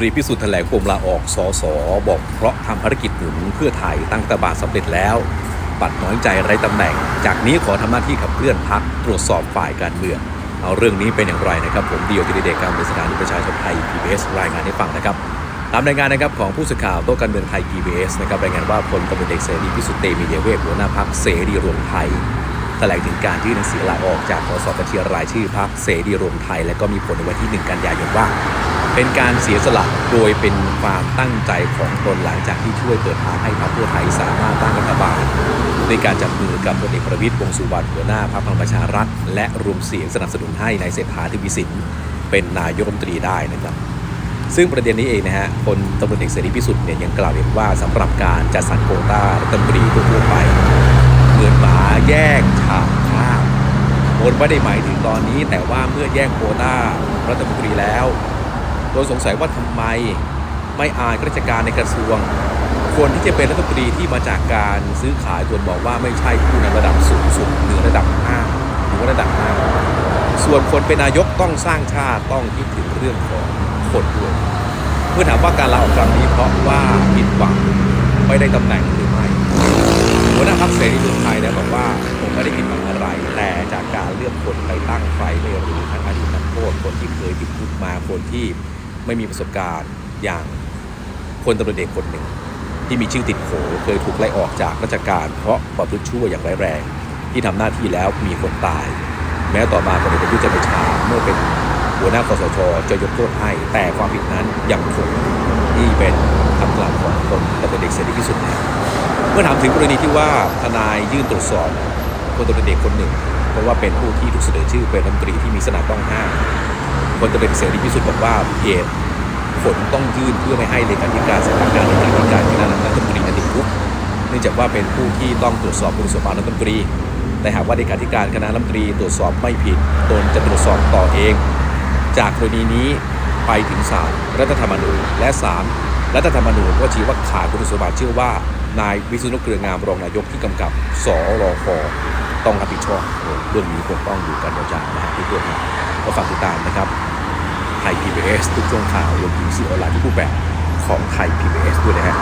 รีพิสุทธิ์แถลงปมลาออกสอสอบอกเพราะทำภารกิจหนุนเพื่อไทยตั้งตบาสำเร็จแล้ว ปัดน้อยใจไร้ตำแหน่ง จากนี้ขอทำหน้าที่ขับเคลื่อนพักตรวจสอบฝ่ายการเมือง เอาเรื่องนี้เป็นอย่างไรนะครับ ผมเดียวทีเด็กการเมืองสถานีประชาชนไทย PBS รายงานให้ฟังนะครับ ตามรายงานนะครับของผู้สื่อข่าวโต๊ะการเมืองไทย PBS นะครับรายงานว่าพลตำรวจเอกเสรีพิสุทธิ์เตมีเยเวทหัวหน้าพักเสรีรวมไทยแถลงถึงการยื่นหนังสือลาออกจากสสบัญชีรายชื่อพักเสรีรวมไทย และก็มีผลในวันที่ 1 กันยายนว่า เป็นการเสียสละโดยเป็นความตั้งใจของตนหลังจากที่ช่วยเปิดทางให้พรรคเพื่อไทยสามารถตั้งรัฐบาลในการจับมือกับพลเอกประวิตรวงสุวรรณหัวหน้าพรรคพลังประชารัฐ และรวมเสียงสนับสนุนให้ในายเศรษฐาทวีสินเป็นนายกรัฐมนตรีได้นะครับ ซึ่งประเด็นนี้เองนะฮะพลตำรวจเอกเสรีพิสุทธิ์เนี่ยยังกล่าวอีกว่าสำหรับการจัดสรรโควต้ารัฐมนตรีทั่วไปเหมือนหมาแยกฉากข้าวบนไม่ได้หมายถึงตอนนี้แต่ว่าเมื่อแยกโควต้ารัฐมนตรีแล้ว โดยสงสัยว่าทำไมไม่อายข้าราชการในกระทรวง คนที่จะเป็นรัฐมนตรีที่มาจากการซื้อขายควรบอกว่าไม่ใช่ผู้นำระดับสูงสุดหรือระดับห้าหรือว่าระดับห้าส่วนคนเป็นนายกต้องสร้างชาติต้องคิดถึงเรื่องของคนด้วยเมื่อถามว่าการลาออกครั้งนี้เพราะว่าผิดหวังไม่ได้ตำแหน่งหรือไม่หัวหน้าพรรคเสรีรวมไทยนี่ยบอกว่าผมไม่ได้ผิดหวังอะไร แต่จากการเลือกคนไปตั้งใครไม่รู้ทั้งอดีตนักโทษคนที่เคยติดคุกมาคนที่ ไม่มีประสบการณ์อย่างคนตำรวจเอกคนหนึ่ง ที่มีชื่อติดโผเคยถูกไล่ออกจากราชการเพราะประพฤติชั่วอย่างร้ายแรง ที่ทำหน้าที่แล้วมีคนตาย แม้ต่อมาพลเอกประยุทธ์จันทร์ชาเมื่อเป็นหัวหน้าคอสชจะยกโทษให้ แต่ความผิดนั้นยังคงนี่เป็นคำกล่าวของคนตำรวจเอกเสรีพิสุทธิ์เมื่อถามถึงกรณีที่ว่าทนายยื่นตรวจสอบคนตำรวจเอกคนหนึ่ง เพราะว่าเป็นผู้ที่ถูกเสนอชื่อเป็นรัฐมนตรีที่มีสนาต้องห้าม คนตำรวจเอกเสรีพิสุทธิ์บอกว่าเหตุผลต้องยื่นเพื่อไม่ให้เลขาธิการสำนักงานเลขาธิการคณะรัฐมนตรีติดคุกเนื่องจากว่าเป็นผู้ที่ต้องตรวจสอบคุณสมบัติรัฐมนตรี แต่หากว่าเลขาธิการคณะรัฐมนตรีตรวจสอบไม่ผิดตนจะตรวจสอบต่อเอง จากกรณีนี้ไปถึงศาลรัฐธรรมนูญและศาลรัฐธรรมนูญก็ชี้ว่าขาดคุณสมบัติเชื่อว่า นายวิษณุเครืองามรองนายกที่กำกับสรค ต้องรับผิดชอบเรื่องนี้คงต้องอยู่กันยาวๆนะฮะทุกคนนะก็ฝากติดตามนะครับไทย PBS ทุกช่วงข่าวรวมถึงสื่อออนไลน์ทุกรูปแบบของไทย PBS ด้วยนะฮะ